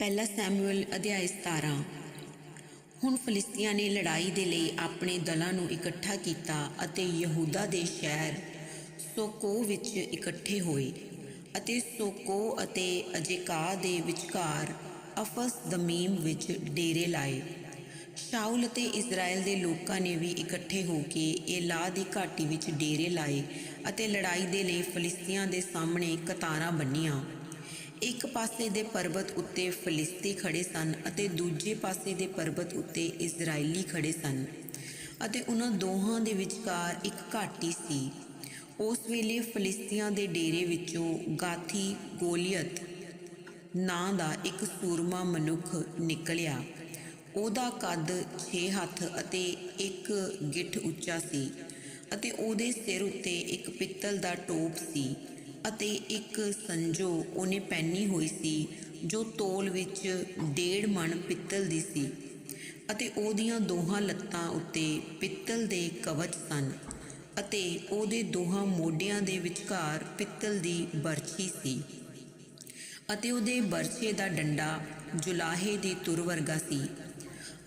ਪਹਿਲਾ ਸੈਮੂਅਲ ਅਧਿਆਇ 17 ਹੁਣ ਫਲਿਸਤੀਆਂ ਨੇ ਲੜਾਈ ਦੇ ਲਈ ਆਪਣੇ ਦਲਾਂ ਨੂੰ ਇਕੱਠਾ ਕੀਤਾ ਅਤੇ ਯਹੂਦਾ ਦੇ ਸ਼ਹਿਰ ਸੋਕੋ ਵਿੱਚ ਇਕੱਠੇ ਹੋਏ ਅਤੇ ਸੋਕੋ ਅਤੇ ਅਜੇਕਾ ਦੇ ਵਿਚਕਾਰ ਅਫਸ ਦਮੀਮ ਵਿੱਚ ਡੇਰੇ ਲਾਏ। ਸ਼ਾਉਲ ਅਤੇ ਇਜ਼ਰਾਈਲ ਦੇ ਲੋਕਾਂ ਨੇ ਵੀ ਇਕੱਠੇ ਹੋ ਕੇ ਏਲਾ ਦੀ ਘਾਟੀ ਵਿੱਚ ਡੇਰੇ ਲਾਏ ਅਤੇ ਲੜਾਈ ਦੇ ਲਈ ਫਲਿਸਤੀਆਂ ਦੇ ਸਾਹਮਣੇ ਕਤਾਰਾਂ ਬੰਨੀਆਂ। ਇੱਕ ਪਾਸੇ ਦੇ ਪਰਬਤ ਉੱਤੇ ਫਲਿਸਤੀ ਖੜੇ ਸਨ ਅਤੇ ਦੂਜੇ ਪਾਸੇ ਦੇ ਪਰਬਤ ਉੱਤੇ ਇਜ਼ਰਾਈਲੀ ਖੜੇ ਸਨ ਅਤੇ ਉਹਨਾਂ ਦੋਹਾਂ ਦੇ ਵਿਚਕਾਰ ਇੱਕ ਘਾਟੀ ਸੀ। ਉਸ ਵੇਲੇ ਫਲਿਸਤੀਆਂ ਦੇ ਡੇਰੇ ਵਿੱਚੋਂ ਗਾਥੀ ਗੋਲੀਅਤ ਨਾਂ ਦਾ ਇੱਕ ਸੂਰਮਾ ਮਨੁੱਖ ਨਿਕਲਿਆ। ਉਹਦਾ ਕੱਦ 6 ਹੱਥ ਅਤੇ ਇੱਕ ਗਿੱਠ ਉੱਚਾ ਸੀ ਅਤੇ ਉਹਦੇ ਸਿਰ ਉੱਤੇ ਇੱਕ ਪਿੱਤਲ ਦਾ ਟੋਪ ਸੀ। ਅਤੇ ਇੱਕ ਸੰਜੋ ਉਹਨੇ ਪਹਿਨੀ ਹੋਈ ਸੀ, ਜੋ ਤੋਲ ਵਿੱਚ ਡੇਢ ਮਣ ਪਿੱਤਲ ਦੀ ਸੀ ਅਤੇ ਉਹਦੀਆਂ ਦੋਹਾਂ ਲੱਤਾਂ ਉੱਤੇ ਪਿੱਤਲ ਦੇ ਕਵਚ ਸਨ ਅਤੇ ਉਹਦੇ ਦੋਹਾਂ ਮੋਢਿਆਂ ਦੇ ਵਿਚਕਾਰ ਪਿੱਤਲ ਦੀ ਬਰਛੀ ਸੀ ਅਤੇ ਉਹਦੇ ਬਰਛੇ ਦਾ ਡੰਡਾ ਜੁਲਾਹੇ ਦੀ ਤੁਰ ਵਰਗਾ ਸੀ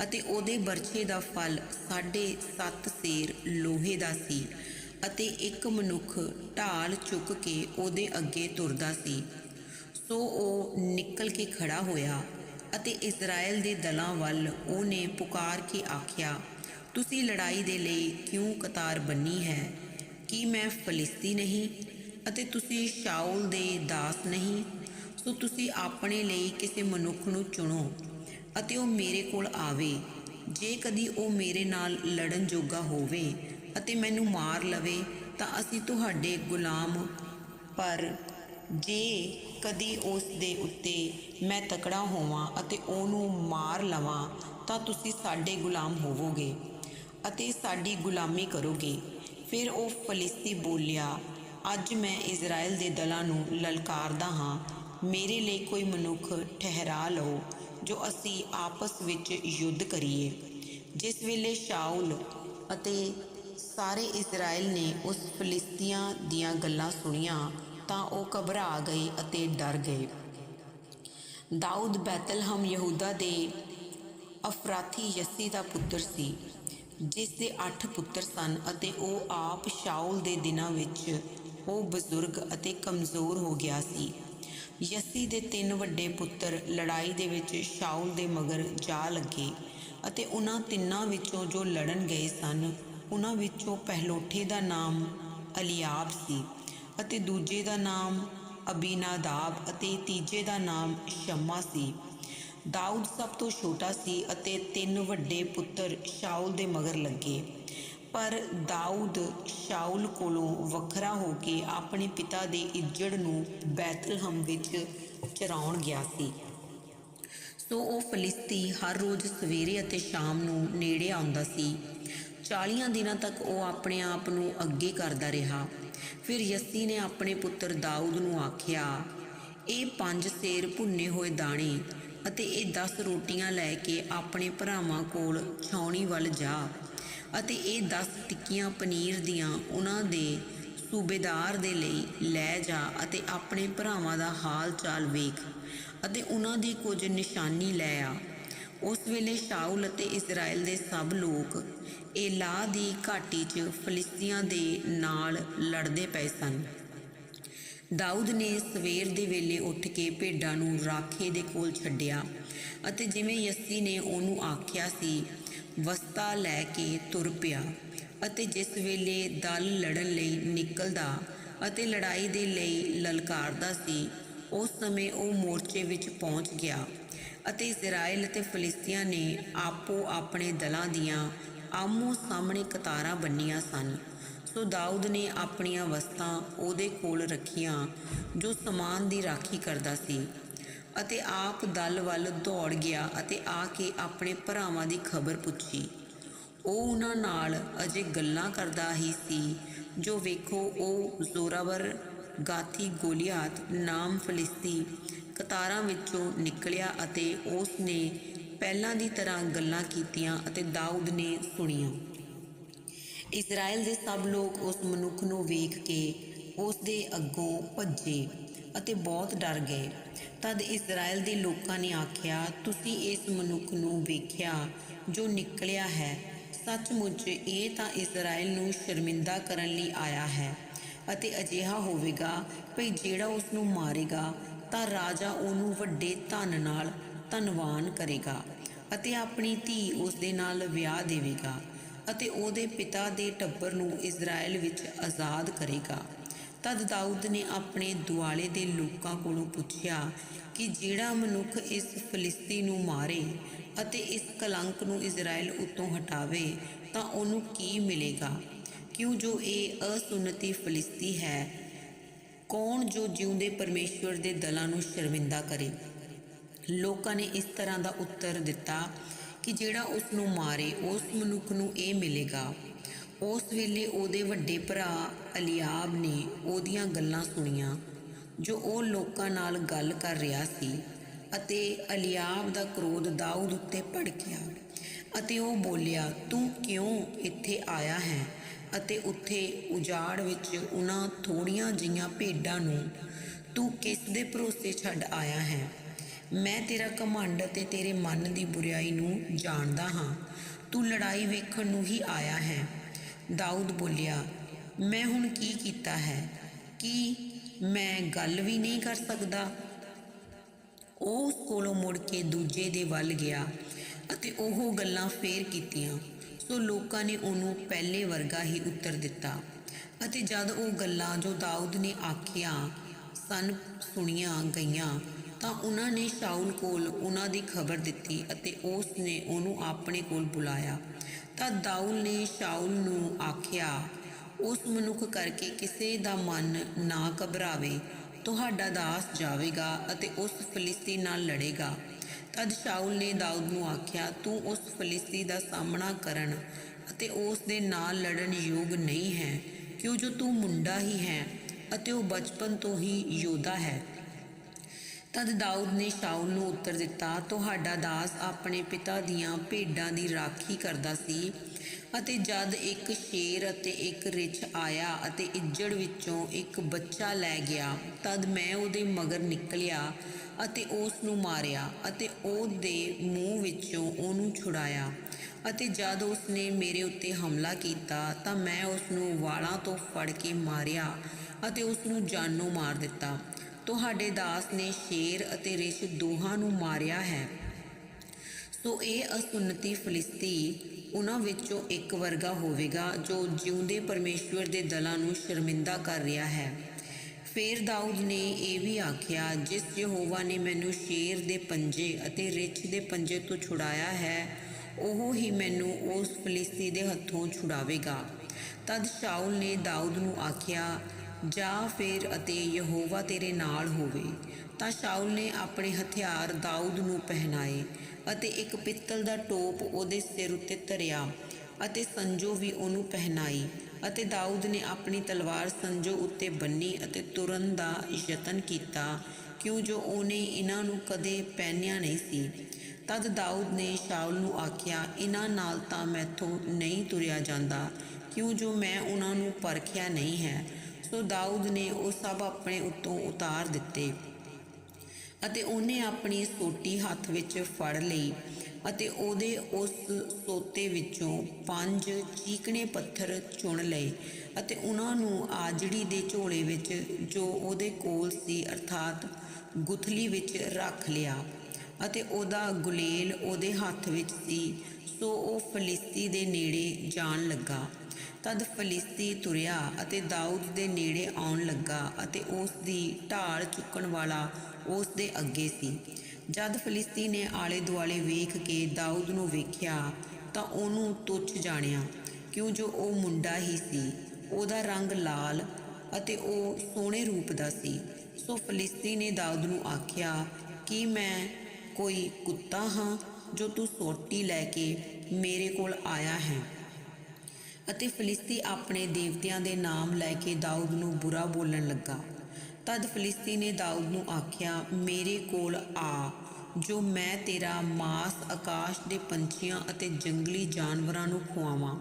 ਅਤੇ ਉਹਦੇ ਬਰਛੇ ਦਾ ਫਲ ਸਾਢੇ ਸੱਤ ਸੇਰ ਲੋਹੇ ਦਾ ਸੀ ਅਤੇ ਇੱਕ ਮਨੁੱਖ ਢਾਲ ਚੁੱਕ ਕੇ ਉਹਦੇ ਅੱਗੇ ਤੁਰਦਾ ਸੀ। ਸੋ ਉਹ ਨਿਕਲ ਕੇ ਖੜਾ ਹੋਇਆ ਅਤੇ ਇਜ਼ਰਾਈਲ ਦੇ ਦਲਾਂ ਵੱਲ ਉਹਨੇ ਪੁਕਾਰ ਕੇ ਆਖਿਆ, ਤੁਸੀਂ ਲੜਾਈ ਦੇ ਲਈ ਕਿਉਂ ਕਤਾਰ ਬੰਨੀ ਹੈ? ਕੀ ਮੈਂ ਫਲਿਸਤੀ ਨਹੀਂ? ਅਤੇ ਤੁਸੀਂ ਸ਼ਾਉਲ ਦੇ ਦਾਸ ਨਹੀਂ? ਸੋ ਤੁਸੀਂ ਆਪਣੇ ਲਈ ਕਿਸੇ ਮਨੁੱਖ ਨੂੰ ਚੁਣੋ ਅਤੇ ਉਹ ਮੇਰੇ ਕੋਲ ਆਵੇ। ਜੇ ਕਦੀ ਉਹ ਮੇਰੇ ਨਾਲ ਲੜਨ ਜੋਗਾ ਹੋਵੇ ਅਤੇ ਮੈਨੂੰ ਮਾਰ ਲਵੇ ਤਾਂ ਅਸੀਂ ਤੁਹਾਡੇ ਗੁਲਾਮ। ਪਰ ਜੇ ਕਦੀ ਉਸ ਦੇ ਉੱਤੇ ਮੈਂ ਤਕੜਾ ਹੋਵਾਂ ਅਤੇ ਉਹਨੂੰ ਮਾਰ ਲਵਾਂ, ਤਾਂ ਤੁਸੀਂ ਸਾਡੇ ਗੁਲਾਮ ਹੋਵੋਗੇ ਅਤੇ ਸਾਡੀ ਗੁਲਾਮੀ ਕਰੋਗੇ। ਫਿਰ ਉਹ ਫਲਿਸਤੀ ਬੋਲਿਆ, ਅੱਜ ਮੈਂ ਇਜ਼ਰਾਈਲ ਦੇ ਦਲਾਂ ਨੂੰ ਲਲਕਾਰਦਾ ਹਾਂ। ਮੇਰੇ ਲਈ ਕੋਈ ਮਨੁੱਖ ਠਹਿਰਾ ਲਓ, ਜੋ ਅਸੀਂ ਆਪਸ ਵਿੱਚ ਯੁੱਧ ਕਰੀਏ। ਜਿਸ ਵੇਲੇ ਸ਼ਾਉਲ ਅਤੇ ਸਾਰੇ ਇਜ਼ਰਾਈਲ ਨੇ ਉਸ ਫਲਿਸਤੀਆਂ ਦੀਆਂ ਗੱਲਾਂ ਸੁਣੀਆਂ ਤਾਂ ਉਹ ਘਬਰਾ ਗਏ ਅਤੇ ਡਰ ਗਏ। ਦਾਊਦ ਬੈਤਲਹਮ ਯਹੂਦਾ ਦੇ ਅਫਰਾਥੀ ਯੱਸੀ ਦਾ ਪੁੱਤਰ ਸੀ, ਜਿਸ ਦੇ 8 ਪੁੱਤਰ ਸਨ ਅਤੇ ਉਹ ਆਪ ਸ਼ਾਉਲ ਦੇ ਦਿਨਾਂ ਵਿੱਚ ਉਹ ਬਜ਼ੁਰਗ ਅਤੇ ਕਮਜ਼ੋਰ ਹੋ ਗਿਆ ਸੀ। ਯੱਸੀ ਦੇ ਤਿੰਨ ਵੱਡੇ ਪੁੱਤਰ ਲੜਾਈ ਦੇ ਵਿੱਚ ਸ਼ਾਉਲ ਦੇ ਮਗਰ ਜਾ ਲੱਗੇ ਅਤੇ ਉਹਨਾਂ ਤਿੰਨਾਂ ਵਿੱਚੋਂ ਜੋ ਲੜਨ ਗਏ ਸਨ ਉਹਨਾਂ ਵਿੱਚੋਂ ਪਹਿਲੋਠੇ ਦਾ ਨਾਮ ਅਲੀਆਬ ਸੀ ਅਤੇ ਦੂਜੇ ਦਾ ਨਾਮ ਅਬੀਨਾਦਾਬ ਅਤੇ ਤੀਜੇ ਦਾ ਨਾਮ ਸ਼ਮਾ ਸੀ। ਦਾਊਦ ਸਭ ਤੋਂ ਛੋਟਾ ਸੀ ਅਤੇ ਤਿੰਨ ਵੱਡੇ ਪੁੱਤਰ ਸ਼ਾਉਲ ਦੇ ਮਗਰ ਲੱਗੇ। ਪਰ ਦਾਊਦ ਸ਼ਾਉਲ ਕੋਲੋਂ ਵੱਖਰਾ ਹੋ ਕੇ ਆਪਣੇ ਪਿਤਾ ਦੇ ਇੱਜੜ ਨੂੰ ਬੈਤਲਹਮ ਵਿੱਚ ਚਰਾਉਣ ਗਿਆ ਸੀ। ਸੋ ਉਹ ਫਲਿਸਤੀ ਹਰ ਰੋਜ਼ ਸਵੇਰੇ ਅਤੇ ਸ਼ਾਮ ਨੂੰ ਨੇੜੇ ਆਉਂਦਾ ਸੀ। 40 ਦਿਨਾਂ ਤੱਕ ਉਹ ਆਪਣੇ ਆਪ ਨੂੰ ਅੱਗੇ ਕਰਦਾ ਰਿਹਾ। ਫਿਰ ਯੱਸੀ ਨੇ ਆਪਣੇ ਪੁੱਤਰ ਦਾਊਦ ਨੂੰ ਆਖਿਆ, ਇਹ ਪੰਜ ਸੇਰ ਭੁੰਨੇ ਹੋਏ ਦਾਣੇ ਅਤੇ ਇਹ 10 ਰੋਟੀਆਂ ਲੈ ਕੇ ਆਪਣੇ ਭਰਾਵਾਂ ਕੋਲ ਛਾਉਣੀ ਵੱਲ ਜਾ ਅਤੇ ਇਹ 10 ਟਿੱਕੀਆਂ ਪਨੀਰ ਦੀਆਂ ਉਹਨਾਂ ਦੇ ਸੂਬੇਦਾਰ ਦੇ ਲਈ ਲੈ ਜਾ ਅਤੇ ਆਪਣੇ ਭਰਾਵਾਂ ਦਾ ਹਾਲ ਚਾਲ ਵੇਖ ਅਤੇ ਉਹਨਾਂ ਦੀ ਕੁਝ ਨਿਸ਼ਾਨੀ ਲੈ ਆ। ਉਸ ਵੇਲੇ ਸ਼ਾਉਲ ਅਤੇ ਇਜ਼ਰਾਈਲ ਦੇ ਸਭ ਲੋਕ ਏਲਾ ਦੀ ਘਾਟੀ 'ਚ ਫਲਿਸਤੀਆਂ ਦੇ ਨਾਲ ਲੜਦੇ ਪਏ ਸਨ। ਦਾਊਦ ਨੇ ਸਵੇਰ ਦੇ ਵੇਲੇ ਉੱਠ ਕੇ ਭੇਡਾਂ ਨੂੰ ਰਾਖੇ ਦੇ ਕੋਲ ਛੱਡਿਆ ਅਤੇ ਜਿਵੇਂ ਯੱਸੀ ਨੇ ਉਹਨੂੰ ਆਖਿਆ ਸੀ, ਵਸਤਾ ਲੈ ਕੇ ਤੁਰ ਪਿਆ ਅਤੇ ਜਿਸ ਵੇਲੇ ਦਲ ਲੜਨ ਲਈ ਨਿਕਲਦਾ ਅਤੇ ਲੜਾਈ ਦੇ ਲਈ ਲਲਕਾਰਦਾ ਸੀ, ਉਸ ਸਮੇਂ ਉਹ ਮੋਰਚੇ ਵਿੱਚ ਪਹੁੰਚ ਗਿਆ। ਅਤੇ ਇਜ਼ਰਾਈਲ ਅਤੇ ਫਲਿਸਤੀਆਂ ਨੇ ਆਪੋ ਆਪਣੇ ਦਲਾਂ ਦੀਆਂ ਆਮੋ ਸਾਹਮਣੇ ਕਤਾਰਾਂ ਬੰਨੀਆਂ ਸਨ। ਸੋ ਦਾਊਦ ਨੇ ਆਪਣੀਆਂ ਵਸਤਾਂ ਉਹਦੇ ਕੋਲ ਰੱਖੀਆਂ, ਜੋ ਸਮਾਨ ਦੀ ਰਾਖੀ ਕਰਦਾ ਸੀ। ਅਤੇ ਆਪ ਦਲ ਵੱਲ ਦੌੜ ਗਿਆ ਅਤੇ ਆ ਕੇ ਆਪਣੇ ਭਰਾਵਾਂ ਦੀ ਖਬਰ ਪੁੱਛੀ। ਉਹ ਉਹਨਾਂ ਨਾਲ ਅਜੇ ਗੱਲਾਂ ਕਰਦਾ ਹੀ ਸੀ, ਜੋ ਵੇਖੋ ਉਹ ਜ਼ੋਰਾਵਰ ਗਾਥੀ ਗੋਲੀਆਤ ਨਾਮ ਫਲਿਸਤੀ ਕਤਾਰਾਂ ਵਿੱਚੋਂ ਨਿਕਲਿਆ ਅਤੇ ਉਸ ਨੇ ਪਹਿਲਾਂ ਦੀ ਤਰ੍ਹਾਂ ਗੱਲਾਂ ਕੀਤੀਆਂ ਅਤੇ ਦਾਊਦ ਨੇ ਸੁਣੀਆਂ। ਇਜ਼ਰਾਈਲ ਦੇ ਸਭ ਲੋਕ ਉਸ ਮਨੁੱਖ ਨੂੰ ਵੇਖ ਕੇ ਉਸ ਦੇ ਅੱਗੋਂ ਭੱਜੇ ਅਤੇ ਬਹੁਤ ਡਰ ਗਏ। ਤਦ ਇਸਰਾਇਲ ਦੇ ਲੋਕਾਂ ਨੇ ਆਖਿਆ, ਤੁਸੀਂ ਇਸ ਮਨੁੱਖ ਨੂੰ ਵੇਖਿਆ ਜੋ ਨਿਕਲਿਆ ਹੈ। ਸੱਚਮੁੱਚ ਇਹ ਤਾਂ ਇਸਰਾਇਲ ਨੂੰ ਸ਼ਰਮਿੰਦਾ ਕਰਨ ਲਈ ਆਇਆ ਹੈ ਅਤੇ ਅਜਿਹਾ ਹੋਵੇਗਾ ਭਈ ਜਿਹੜਾ ਉਸ ਨੂੰ ਮਾਰੇਗਾ ਤਾਂ ਰਾਜਾ ਉਹਨੂੰ ਵੱਡੇ ਧਨ ਨਾਲ ਧਨਵਾਨ ਕਰੇਗਾ ਅਤੇ ਆਪਣੀ ਧੀ ਉਸ ਦੇ ਨਾਲ ਵਿਆਹ ਦੇਵੇਗਾ ਅਤੇ ਉਹਦੇ ਪਿਤਾ ਦੇ ਟੱਬਰ ਨੂੰ ਇਜ਼ਰਾਈਲ ਵਿੱਚ ਆਜ਼ਾਦ ਕਰੇਗਾ। ਤਦ ਦਾਊਦ ਨੇ ਆਪਣੇ ਦੁਆਲੇ ਦੇ ਲੋਕਾਂ ਕੋਲੋਂ ਪੁੱਛਿਆ ਕਿ ਜਿਹੜਾ ਮਨੁੱਖ ਇਸ ਫਲਿਸਤੀ ਨੂੰ ਮਾਰੇ ਅਤੇ ਇਸ ਕਲੰਕ ਨੂੰ ਇਜ਼ਰਾਈਲ ਉਤੋਂ ਹਟਾਵੇ ਤਾਂ ਉਹਨੂੰ ਕੀ ਮਿਲੇਗਾ? ਕਿਉਂ ਜੋ ਇਹ ਅਸੁੰਨਤੀ ਫਲਿਸਤੀ ਹੈ ਕੌਣ ਜੋ ਜਿਉਂਦੇ ਪਰਮੇਸ਼ਵਰ ਦੇ ਦਲਾਂ ਨੂੰ ਸ਼ਰਮਿੰਦਾ ਕਰੇ? ਲੋਕਾਂ ਨੇ ਇਸ ਤਰ੍ਹਾਂ ਦਾ ਉੱਤਰ ਦਿੱਤਾ ਕਿ ਜਿਹੜਾ ਉਸ ਨੂੰ ਮਾਰੇ, ਉਸ ਮਨੁੱਖ ਨੂੰ ਇਹ ਮਿਲੇਗਾ। ਉਸ ਵੇਲੇ ਉਹਦੇ ਵੱਡੇ ਭਰਾ ਅਲੀਆਬ ਨੇ ਉਹਦੀਆਂ ਗੱਲਾਂ ਸੁਣੀਆਂ, ਜੋ ਉਹ ਲੋਕਾਂ ਨਾਲ ਗੱਲ ਕਰ ਰਿਹਾ ਸੀ ਅਤੇ ਅਲੀਆਬ ਦਾ ਕ੍ਰੋਧ ਦਾਊਦ ਉੱਤੇ ਭੜਕਿਆ ਅਤੇ ਉਹ ਬੋਲਿਆ, ਤੂੰ ਕਿਉਂ ਇੱਥੇ ਆਇਆ ਹੈ? ਅਤੇ ਉੱਥੇ ਉਜਾੜ ਵਿੱਚ ਉਹਨਾਂ ਥੋੜੀਆਂ ਜੀਆਂ ਭੇਡਾਂ ਨੂੰ ਤੂੰ ਕਿਸ ਦੇ ਭਰੋਸੇ ਛੱਡ ਆਇਆ ਹੈ? ਮੈਂ ਤੇਰਾ ਘਮੰਡ ਅਤੇ ਤੇਰੇ ਮਨ ਦੀ ਬੁਰੀਾਈ ਨੂੰ ਜਾਣਦਾ ਹਾਂ। ਤੂੰ ਲੜਾਈ ਵੇਖਣ ਨੂੰ ਹੀ ਆਇਆ ਹੈ। ਦਾਊਦ ਬੋਲਿਆ, ਮੈਂ ਹੁਣ ਕੀ ਕੀਤਾ ਹੈ? ਕੀ ਮੈਂ ਗੱਲ ਵੀ ਨਹੀਂ ਕਰ ਸਕਦਾ? ਉਹ ਉਸ ਕੋਲੋਂ ਮੁੜ ਕੇ ਦੂਜੇ ਦੇ ਵੱਲ ਗਿਆ ਅਤੇ ਉਹ ਗੱਲਾਂ ਫੇਰ ਕੀਤੀਆਂ। ਸੋ ਲੋਕਾਂ ਨੇ ਉਹਨੂੰ ਪਹਿਲੇ ਵਰਗਾ ਹੀ ਉੱਤਰ ਦਿੱਤਾ ਅਤੇ ਜਦ ਉਹ ਗੱਲਾਂ ਜੋ ਦਾਊਦ ਨੇ ਆਖੀਆਂ, ਸਨ ਸੁਣੀਆਂ ਗਈਆਂ, ਤਾਂ ਉਹਨਾਂ ਨੇ ਸ਼ਾਉਲ ਕੋਲ ਉਹਨਾਂ ਦੀ ਖਬਰ ਦਿੱਤੀ ਅਤੇ ਉਸ ਨੇ ਉਹਨੂੰ ਆਪਣੇ ਕੋਲ ਬੁਲਾਇਆ। ਤਾਂ ਦਾਊਲ ਨੇ ਸ਼ਾਉਲ ਨੂੰ ਆਖਿਆ, ਉਸ ਮਨੁੱਖ ਕਰਕੇ ਕਿਸੇ ਦਾ ਮਨ ਨਾ ਘਬਰਾਵੇ, ਤੁਹਾਡਾ ਦਾਸ ਜਾਵੇਗਾ ਅਤੇ ਉਸ ਫਲਿਸਤੀ ਨਾਲ ਲੜੇਗਾ। ਤਦ ਸ਼ਾਉਲ ਨੇ ਦਾਊਦ ਨੂੰ ਆਖਿਆ, ਤੂੰ ਉਸ ਫਲਿਸਤੀ ਦਾ ਸਾਹਮਣਾ ਕਰਨ ਅਤੇ ਉਸ ਦੇ ਨਾਲ ਲੜਨ ਯੋਗ ਨਹੀਂ ਹੈ, ਕਿਉਂ ਜੋ ਤੂੰ ਮੁੰਡਾ ਹੀ ਹੈ ਅਤੇ ਉਹ ਬਚਪਨ ਤੋਂ ਹੀ ਯੋਧਾ ਹੈ। ਤਦ ਦਾਊਦ ਨੇ ਸ਼ਾਉਲ ਨੂੰ ਉੱਤਰ ਦਿੱਤਾ, ਤੁਹਾਡਾ ਦਾਸ ਆਪਣੇ ਪਿਤਾ ਦੀਆਂ ਭੇਡਾਂ ਦੀ ਰਾਖੀ ਕਰਦਾ ਸੀ ਅਤੇ ਜਦ ਇੱਕ ਸ਼ੇਰ ਅਤੇ ਇੱਕ ਰਿੱਛ ਆਇਆ ਅਤੇ ਇੱਜੜ ਵਿੱਚੋਂ ਇੱਕ ਬੱਚਾ ਲੈ ਗਿਆ, ਤਦ ਮੈਂ ਉਹਦੇ ਮਗਰ ਨਿਕਲਿਆ ਅਤੇ ਉਸ ਨੂੰ ਮਾਰਿਆ ਅਤੇ ਉਹਦੇ ਮੂੰਹ ਵਿੱਚੋਂ ਉਹਨੂੰ ਛੁਡਾਇਆ। ਅਤੇ ਜਦ ਉਸ ਨੇ ਮੇਰੇ ਉੱਤੇ ਹਮਲਾ ਕੀਤਾ, ਤਾਂ ਮੈਂ ਉਸ ਨੂੰ ਵਾਲਾਂ ਤੋਂ ਫੜ ਕੇ ਮਾਰਿਆ ਅਤੇ ਉਸ ਨੂੰ ਜਾਨੋਂ ਮਾਰ ਦਿੱਤਾ। ਤੁਹਾਡੇ ਦਾਸ ਨੇ ਸ਼ੇਰ ਅਤੇ ਰਿਛ ਦੋਹਾਂ ਨੂੰ ਮਾਰਿਆ ਹੈ। ਸੋ ਇਹ ਅਸੁੰਨਤੀ ਫਲਿਸਤੀ ਉਹਨਾਂ ਵਿੱਚੋਂ ਇੱਕ ਵਰਗਾ ਹੋਵੇਗਾ ਜੋ ਜਿਉਂਦੇ ਪਰਮੇਸ਼ਵਰ ਦੇ ਦਲਾਂ ਨੂੰ ਸ਼ਰਮਿੰਦਾ ਕਰ ਰਿਹਾ ਹੈ। ਫੇਰ ਦਾਊਦ ਨੇ ਇਹ ਵੀ ਆਖਿਆ, ਜਿਸ ਯਹੋਵਾ ਨੇ ਮੈਨੂੰ ਸ਼ੇਰ ਦੇ ਪੰਜੇ ਅਤੇ ਰਿੱਛ ਦੇ ਪੰਜੇ ਤੋਂ ਛੁਡਾਇਆ ਹੈ, ਉਹ ਹੀ ਮੈਨੂੰ ਉਸ ਫਲਿਸਤੀ ਦੇ ਹੱਥੋਂ ਛੁਡਾਵੇਗਾ। ਤਦ ਸ਼ਾਉਲ ਨੇ ਦਾਊਦ ਨੂੰ ਆਖਿਆ, ਜਾ ਫੇਰ ਅਤੇ ਯਹੋਵਾ ਤੇਰੇ ਨਾਲ ਹੋਵੇ। ਤਾਂ ਸ਼ਾਉਲ ਨੇ ਆਪਣੇ ਹਥਿਆਰ ਦਾਊਦ ਨੂੰ ਪਹਿਨਾਏ ਅਤੇ ਇੱਕ ਪਿੱਤਲ ਦਾ ਟੋਪ ਉਹਦੇ ਸਿਰ ਉੱਤੇ ਧਰਿਆ ਅਤੇ ਸੰਜੋ ਵੀ ਉਹਨੂੰ ਪਹਿਨਾਈ ਅਤੇ ਦਾਊਦ ਨੇ ਆਪਣੀ ਤਲਵਾਰ ਸੰਜੋ ਉੱਤੇ ਬੰਨੀ ਅਤੇ ਤੁਰਨ ਦਾ ਯਤਨ ਕੀਤਾ, ਕਿਉਂ ਜੋ ਉਹਨੇ ਇਹਨਾਂ ਨੂੰ ਕਦੇ ਪਹਿਨਿਆ ਨਹੀਂ ਸੀ। ਤਦ ਦਾਊਦ ਨੇ ਸ਼ਾਉਲ ਨੂੰ ਆਖਿਆ, ਇਹਨਾਂ ਨਾਲ ਤਾਂ ਮੈਥੋਂ ਨਹੀਂ ਤੁਰਿਆ ਜਾਂਦਾ, ਕਿਉਂ ਜੋ ਮੈਂ ਉਹਨਾਂ ਨੂੰ ਪਰਖਿਆ ਨਹੀਂ ਹੈ। ਸੋ ਦਾਊਦ ਨੇ ਉਹ ਸਭ ਆਪਣੇ ਉੱਤੋਂ ਉਤਾਰ ਦਿੱਤੇ। ਅਤੇ ਉਹਨੇ ਆਪਣੀ ਸੋਟੀ ਹੱਥ ਵਿੱਚ ਫੜ ਲਈ ਅਤੇ ਉਹਦੇ ਉਸ ਸੋਤੇ ਵਿੱਚੋਂ ਪੰਜ ਚੀਕਣੇ ਪੱਥਰ ਚੁਣ ਲਏ ਅਤੇ ਉਹਨਾਂ ਨੂੰ ਆਜੜੀ ਦੇ ਝੋਲੇ ਵਿੱਚ ਜੋ ਉਹਦੇ ਕੋਲ ਸੀ ਅਰਥਾਤ ਗੁਥਲੀ ਵਿੱਚ ਰੱਖ ਲਿਆ। ਅਤੇ ਉਹਦਾ ਗੁਲੇਲ ਉਹਦੇ ਹੱਥ ਵਿੱਚ ਸੀ। ਸੋ ਉਹ ਫਲਿਸਤੀ ਦੇ ਨੇੜੇ ਜਾਣ ਲੱਗਾ। ਤਦ ਫਲਿਸਤੀ ਤੁਰਿਆ ਅਤੇ ਦਾਊਦ ਦੇ ਨੇੜੇ ਆਉਣ ਲੱਗਾ ਅਤੇ ਉਸ ਦੀ ਢਾਲ ਚੁੱਕਣ ਵਾਲਾ ਉਸ ਦੇ ਅੱਗੇ ਸੀ। ਜਦ ਫਲਿਸਤੀ ਨੇ ਆਲੇ ਦੁਆਲੇ ਵੇਖ ਕੇ ਦਾਊਦ ਨੂੰ ਵੇਖਿਆ ਤਾਂ ਉਹਨੂੰ ਤੁੱਛ ਜਾਣਿਆ, ਕਿਉਂ ਜੋ ਉਹ ਮੁੰਡਾ ਹੀ ਸੀ, ਉਹਦਾ ਰੰਗ ਲਾਲ ਅਤੇ ਉਹ ਸੋਹਣੇ ਰੂਪ ਦਾ ਸੀ। ਸੋ ਫਲਿਸਤੀ ਨੇ ਦਾਊਦ ਨੂੰ ਆਖਿਆ, ਕਿ ਮੈਂ ਕੋਈ ਕੁੱਤਾ ਹਾਂ ਜੋ ਤੂੰ ਸੋਟੀ ਲੈ ਕੇ ਮੇਰੇ ਕੋਲ ਆਇਆ ਹੈ। ਅਤੇ ਫਲਿਸਤੀ ਆਪਣੇ ਦੇਵਤਿਆਂ ਦੇ ਨਾਮ ਲੈ ਕੇ ਦਾਊਦ ਨੂੰ ਬੁਰਾ ਬੋਲਣ ਲੱਗਾ। ਤਦ ਫਲਿਸਤੀ ਨੇ ਦਾਊਦ ਨੂੰ ਆਖਿਆ, ਮੇਰੇ ਕੋਲ ਆ, ਜੋ ਮੈਂ ਤੇਰਾ ਮਾਸ ਆਕਾਸ਼ ਦੇ ਪੰਛੀਆਂ ਅਤੇ ਜੰਗਲੀ ਜਾਨਵਰਾਂ ਨੂੰ ਖਵਾਵਾਂ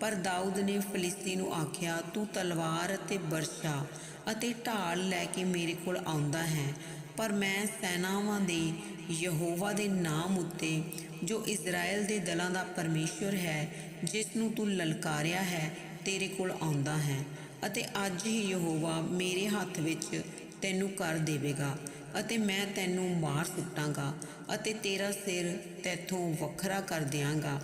ਪਰ ਦਾਊਦ ਨੇ ਫਲਿਸਤੀ ਨੂੰ ਆਖਿਆ, ਤੂੰ ਤਲਵਾਰ ਅਤੇ ਬਰਛਾ ਅਤੇ ਢਾਲ ਲੈ ਕੇ ਮੇਰੇ ਕੋਲ ਆਉਂਦਾ ਹੈ, ਪਰ ਮੈਂ ਸੈਨਾਵਾਂ ਦੇ ਯਹੋਵਾ ਦੇ ਨਾਮ ਉੱਤੇ, ਜੋ ਇਜ਼ਰਾਈਲ ਦੇ ਦਲਾਂ ਦਾ ਪਰਮੇਸ਼ਵਰ ਹੈ, ਜਿਸ ਨੂੰ ਤੂੰ ਲਲਕਾਰਿਆ ਹੈ, ਤੇਰੇ ਕੋਲ ਆਉਂਦਾ ਹੈ, ਅਤੇ ਅੱਜ ਹੀ ਯਹੋਵਾ ਮੇਰੇ ਹੱਥ ਵਿੱਚ ਤੈਨੂੰ ਕਰ ਦੇਵੇਗਾ, ਅਤੇ ਮੈਂ ਤੈਨੂੰ ਮਾਰ ਸੁੱਟਾਂਗਾ, ਅਤੇ ਤੇਰਾ ਸਿਰ ਤੈਥੋਂ ਵੱਖਰਾ ਕਰ ਦਿਆਂਗਾ,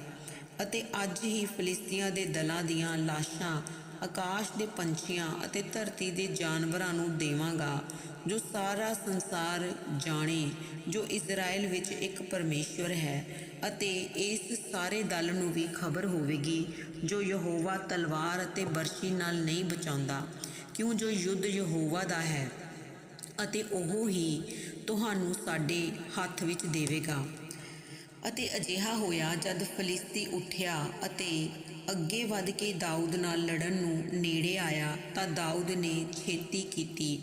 ਅਤੇ ਅੱਜ ਹੀ ਫਲਿਸਤੀਆਂ ਦੇ ਦਲਾਂ ਦੀਆਂ ਲਾਸ਼ਾਂ ਆਕਾਸ਼ ਦੇ ਪੰਛੀਆਂ ਅਤੇ ਧਰਤੀ ਦੇ ਜਾਨਵਰਾਂ ਨੂੰ ਦੇਵਾਂਗਾ, ਜੋ ਸਾਰਾ ਸੰਸਾਰ ਜਾਣੇ, ਜੋ ਇਜ਼ਰਾਈਲ ਵਿੱਚ ਇੱਕ ਪਰਮੇਸ਼ਵਰ ਹੈ ਅਤੇ ਇਸ ਸਾਰੇ ਦਲ ਨੂੰ ਵੀ ਖਬਰ ਹੋਵੇਗੀ, ਜੋ ਯਹੋਵਾ ਤਲਵਾਰ ਅਤੇ ਬਰਸ਼ੀ ਨਾਲ ਨਹੀਂ ਬਚਾਉਂਦਾ, ਕਿਉਂ ਜੋ ਯੁੱਧ ਯਹੋਵਾ ਦਾ ਹੈ ਅਤੇ ਉਹ ਹੀ ਤੁਹਾਨੂੰ ਸਾਡੇ ਹੱਥ ਵਿੱਚ ਦੇਵੇਗਾ। ਅਤੇ ਅਜਿਹਾ ਹੋਇਆ ਜਦ ਫਲਿਸਤੀ ਉੱਠਿਆ ਅਤੇ ਅੱਗੇ ਵੱਧ ਕੇ ਦਾਊਦ ਨਾਲ ਲੜਨ ਨੂੰ ਨੇੜੇ ਆਇਆ ਤਾਂ ਦਾਊਦ ਨੇ ਛੇਤੀ ਕੀਤੀ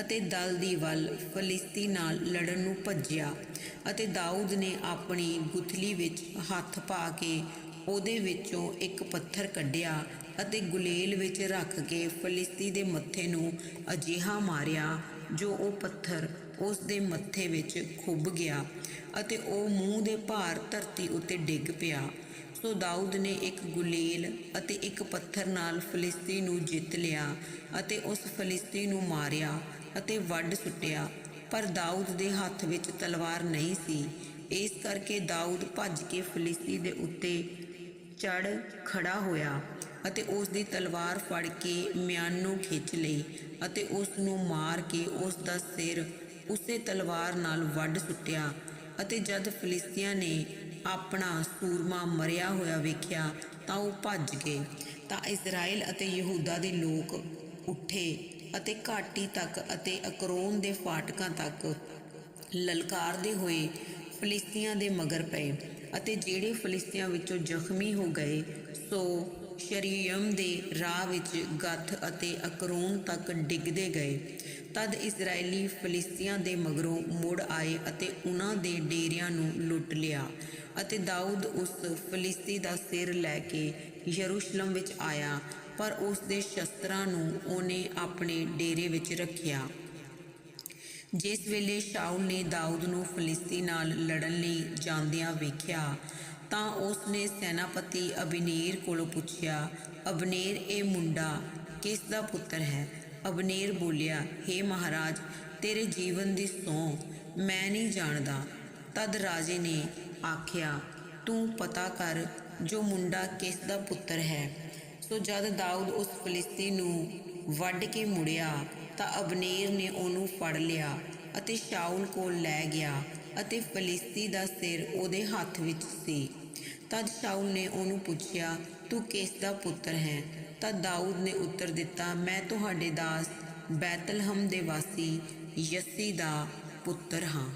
ਅਤੇ ਦਲ ਦੀ ਵੱਲ ਫਲਿਸਤੀ ਨਾਲ ਲੜਨ ਨੂੰ ਭੱਜਿਆ ਅਤੇ ਦਾਊਦ ਨੇ ਆਪਣੀ ਗੁਥਲੀ ਵਿੱਚ ਹੱਥ ਪਾ ਕੇ ਉਹਦੇ ਵਿੱਚੋਂ ਇੱਕ ਪੱਥਰ ਕੱਢਿਆ ਅਤੇ ਗੁਲੇਲ ਵਿੱਚ ਰੱਖ ਕੇ ਫਲਿਸਤੀ ਦੇ ਮੱਥੇ ਨੂੰ ਅਜਿਹਾ ਮਾਰਿਆ ਜੋ ਉਹ ਪੱਥਰ ਉਸ ਦੇ ਮੱਥੇ ਵਿੱਚ ਖੁੱਭ ਗਿਆ ਅਤੇ ਉਹ ਮੂੰਹ ਦੇ ਭਾਰ ਧਰਤੀ ਉੱਤੇ ਡਿੱਗ ਪਿਆ। ਸੋ ਦਾਊਦ ਨੇ ਇੱਕ ਗੁਲੇਲ ਅਤੇ ਇੱਕ ਪੱਥਰ ਨਾਲ ਫਲਿਸਤੀ ਨੂੰ ਜਿੱਤ ਲਿਆ ਅਤੇ ਉਸ ਫਲਿਸਤੀ ਨੂੰ ਮਾਰਿਆ ਅਤੇ ਵੱਢ ਸੁੱਟਿਆ। ਪਰ ਦਾਊਦ ਦੇ ਹੱਥ ਵਿੱਚ ਤਲਵਾਰ ਨਹੀਂ ਸੀ। ਇਸ ਕਰਕੇ ਦਾਊਦ ਭੱਜ ਕੇ ਫਲਿਸਤੀ ਦੇ ਉੱਤੇ ਚੜ ਖੜਾ ਹੋਇਆ ਅਤੇ ਉਸ ਦੀ ਤਲਵਾਰ ਫੜ ਕੇ ਮਿਆਨ ਨੂੰ ਖਿੱਚ ਲਈ ਅਤੇ ਉਸ ਨੂੰ ਮਾਰ ਕੇ ਉਸ ਦਾ ਸਿਰ ਉਸੇ ਤਲਵਾਰ ਨਾਲ ਵੱਢ ਸੁੱਟਿਆ ਅਤੇ ਜਦ ਫਲਿਸਤੀਆਂ ਨੇ ਆਪਣਾ ਸੂਰਮਾ ਮਰਿਆ ਹੋਇਆ ਵੇਖਿਆ ਤਾਂ ਉਹ ਭੱਜ ਗਏ। ਤਾਂ ਇਜ਼ਰਾਈਲ ਅਤੇ ਯਹੂਦਾ ਦੇ ਲੋਕ ਉੱਠੇ ਅਤੇ ਘਾਟੀ ਤੱਕ ਅਤੇ ਅਕਰੋਨ ਦੇ ਫਾਟਕਾਂ ਤੱਕ ਲਲਕਾਰਦੇ ਹੋਏ ਫਲਿਸਤੀਆਂ ਦੇ ਮਗਰ ਪਏ ਅਤੇ ਜਿਹੜੇ ਫਲਿਸਤੀਆਂ ਵਿੱਚੋਂ ਜ਼ਖਮੀ ਹੋ ਗਏ, ਸੋ ਸ਼ਰੀਯਮ ਦੇ ਰਾਹ ਵਿੱਚ ਗਥ ਅਤੇ ਅਕਰੋਨ ਤੱਕ ਡਿੱਗਦੇ ਗਏ। ਤਦ ਇਜ਼ਰਾਈਲੀ ਫਲਿਸਤੀਆਂ ਦੇ ਮਗਰੋਂ ਮੁੜ ਆਏ ਅਤੇ ਉਹਨਾਂ ਦੇ ਡੇਰਿਆਂ ਨੂੰ ਲੁੱਟ ਲਿਆ ਅਤੇ ਦਾਊਦ ਉਸ ਫਲਿਸਤੀ ਦਾ ਸਿਰ ਲੈ ਕੇ ਯਰੂਸ਼ਲਮ ਵਿੱਚ ਆਇਆ, ਪਰ ਉਸ ਦੇ ਸ਼ਸਤਰਾਂ ਨੂੰ ਉਹਨੇ ਆਪਣੇ ਡੇਰੇ ਵਿੱਚ ਰੱਖਿਆ। ਜਿਸ ਵੇਲੇ ਸ਼ਾਉਲ ਨੇ ਦਾਊਦ ਨੂੰ ਫਲਿਸਤੀ ਨਾਲ ਲੜਨ ਲਈ ਜਾਂਦਿਆਂ ਵੇਖਿਆ ਤਾਂ ਉਸ ਨੇ ਸੈਨਾਪਤੀ ਅਬਨੇਰ ਕੋਲੋਂ ਪੁੱਛਿਆ, ਅਬਨੇਰ, ਇਹ ਮੁੰਡਾ ਕਿਸ ਦਾ ਪੁੱਤਰ ਹੈ? ਅਬਨੇਰ ਬੋਲਿਆ हे ਮਹਾਰਾਜ, ਤੇਰੇ ਜੀਵਨ ਦੀ ਸੌਂ ਮੈਂ ਨਹੀਂ ਜਾਣਦਾ। ਤਦ ਰਾਜੇ ਨੇ ਆਖਿਆ, ਤੂੰ ਪਤਾ ਕਰ ਜੋ ਮੁੰਡਾ ਕਿਸ ਦਾ ਪੁੱਤਰ ਹੈ। ਸੋ ਜਦ ਦਾਊਦ ਉਸ ਫਲਿਸਤੀ ਨੂੰ ਵੱਢ ਕੇ ਮੁੜਿਆ, ਤਾਂ ਅਬਨੇਰ ਨੇ ਉਹਨੂੰ ਫੜ ਲਿਆ ਅਤੇ ਸ਼ਾਉਲ ਕੋਲ ਲੈ ਗਿਆ ਅਤੇ ਫਲਿਸਤੀ ਦਾ ਸਿਰ ਉਹਦੇ ਹੱਥ ਵਿੱਚ ਸੀ। ਤਦ ਸ਼ਾਉਲ ਨੇ ਉਹਨੂੰ ਪੁੱਛਿਆ, ਤੂੰ ਕਿਸ ਦਾ ਪੁੱਤਰ ਹੈ? ਤਾਂ ਦਾਊਦ ਨੇ ਉੱਤਰ ਦਿੱਤਾ, ਮੈਂ ਤੁਹਾਡੇ ਦਾਸ ਬੈਤਲਹਮ ਦੇ ਵਾਸੀ ਯੱਸੀ ਦਾ ਪੁੱਤਰ ਹਾਂ।